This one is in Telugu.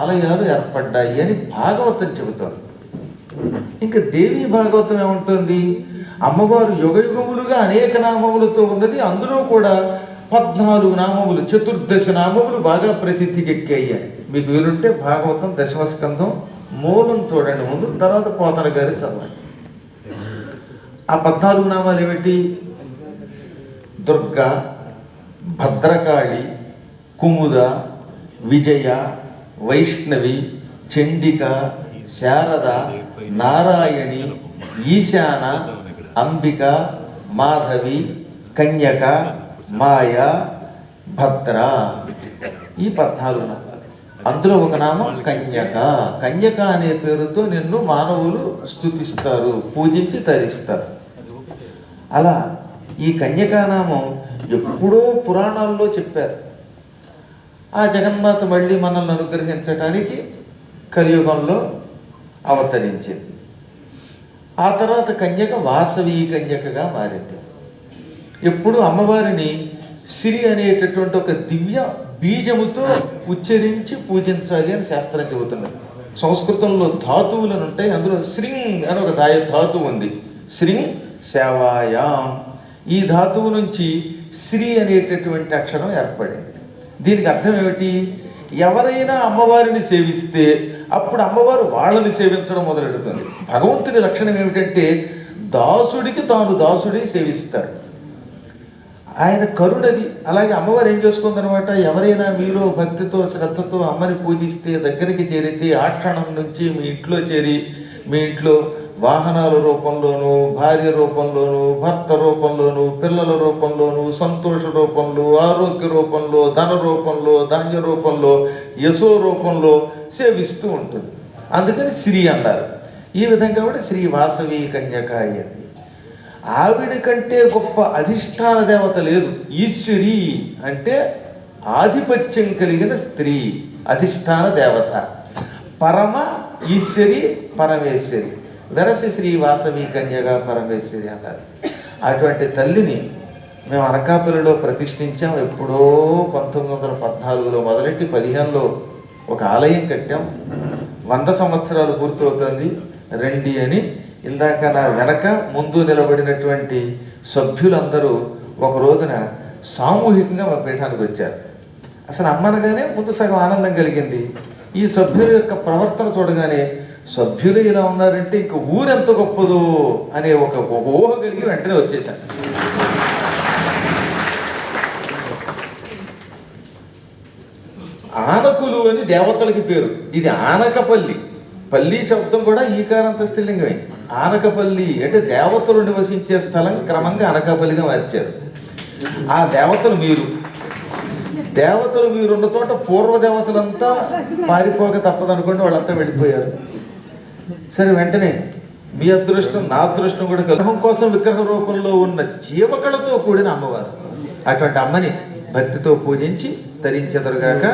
ఆలయాలు ఏర్పడ్డాయి అని భాగవతం చెబుతారు ఇంకా దేవి భాగవతం ఏముంటుంది? అమ్మవారు యుగయుగములుగా అనేక నామములతో ఉన్నది. అందులో కూడా పద్నాలుగు నామములు చతుర్దశ నామములు బాగా ప్రసిద్ధికి ఎక్కాయ్యాయి మీకు వీలుంటే భాగవతం దశమస్కంధం మూలం చూడండి ముందు తర్వాత పోతన గారి చదవండి. ఆ పద్నాలుగు నామాలు ఏమిటి? దుర్గా భద్రకాళి కుముద విజయ వైష్ణవి చండిక శారద నారాయణి ఈశాన అంబిక మాధవి కన్యక మాయ భద్ర. ఈ పద్నాలుగు నామాలు అందులో ఒక నామం కన్యక. కన్యక అనే పేరుతో నిన్ను మానవులు స్థుతిస్తారు పూజించి తరిస్తారు. అలా ఈ కన్యకానామం ఎప్పుడో పురాణాల్లో చెప్పారు. ఆ జగన్మాత మళ్ళీ మనల్ని అనుగ్రహించటానికి కలియుగంలో అవతరించింది. ఆ తర్వాత కన్యక వాసవి కన్యకగా మారింది. ఎప్పుడు అమ్మవారిని సిరి అనేటటువంటి ఒక దివ్య బీజముతో ఉచ్చరించి పూజించాలి అని శాస్త్రం చెబుతున్నది సంస్కృతంలో ధాతువులను ఉంటాయి అందులో శ్రింగ్ అని ఒక దాయ ధాతువు ఉంది. శ్రింగ్ సేవాయాం. ఈ ధాతువు నుంచి శ్రీ అనేటటువంటి అక్షరం ఏర్పడింది. దీనికి అర్థం ఏమిటి? ఎవరైనా అమ్మవారిని సేవిస్తే అప్పుడు అమ్మవారు వాళ్ళని సేవించడం మొదలెడుతుంది. భగవంతుని లక్షణం ఏమిటంటే దాసుడికి తాను దాసుడి సేవిస్తాడు ఆయన కరుణది అలాగే అమ్మవారు ఏం చేసుకుందనమాట ఎవరైనా మీలో భక్తితో శ్రద్ధతో అమ్మని పూజిస్తే దగ్గరికి చేరితే ఆ క్షణం నుంచి మీ ఇంట్లో చేరి మీ ఇంట్లో వాహనాల రూపంలోనూ భార్య రూపంలోనూ భర్త రూపంలోనూ పిల్లల రూపంలోనూ సంతోష రూపంలో ఆరోగ్య రూపంలో ధన రూపంలో ధాన్య రూపంలో యశో రూపంలో సేవిస్తూ ఉంటుంది. అందుకని శ్రీ అన్నారు. ఈ విధంగా కూడా శ్రీ వాసవి కన్యక అయ్యింది ఆవిడ కంటే గొప్ప అధిష్టాన దేవత లేదు. ఈశ్వరి అంటే ఆధిపత్యం కలిగిన స్త్రీ అధిష్టాన దేవత. పరమ ఈశ్వరి పరమేశ్వరి. వెరసి శ్రీ వాసవి కన్యగా పరమేశ్వరి అన్నారు. అటువంటి తల్లిని మేము అనకాపల్లిలో ప్రతిష్ఠించాం. ఎప్పుడో పంతొమ్మిది వందల పద్నాలుగులో మొదలెట్టి పదిహేనులో ఒక ఆలయం కట్టాం. వంద సంవత్సరాలు పూర్తవుతుంది. రండి అని ఇందాక నా వెనక ముందు నిలబడినటువంటి సభ్యులందరూ ఒక రోజున సామూహికంగా మా పీఠానికి వచ్చారు. అసలు అమ్మనగానే ముందు సగం ఆనందం కలిగింది. ఈ సభ్యుల యొక్క ప్రవర్తన చూడగానే సభ్యులు ఇలా ఉన్నారంటే ఇంక ఊరెంత గొప్పదో అనే ఒక ఊహ కలిగి వెంటనే వచ్చేసాను ఆనకులు అని దేవతలకి పేరు. ఇది ఆనకపల్లి. పల్లి శబ్దం కూడా ఈకారంత స్త్రీలింగమే. ఆనకపల్లి అంటే దేవతలు నివసించే స్థలం క్రమంగా అనకాపల్లిగా మార్చారు. ఆ దేవతలు మీరు. దేవతలు మీరున్న చోట పూర్వ దేవతలంతా పారిపోక తప్పదనుకోండి వాళ్ళంతా వెళ్ళిపోయారు. సరే వెంటనే మీ అదృష్టం నా అదృష్టం కూడా గ్రహం కోసం విగ్రహ రూపంలో ఉన్న జీవకళతో కూడిన అమ్మవారు. అటువంటి అమ్మని భక్తితో పూజించి తరించెదరుగాక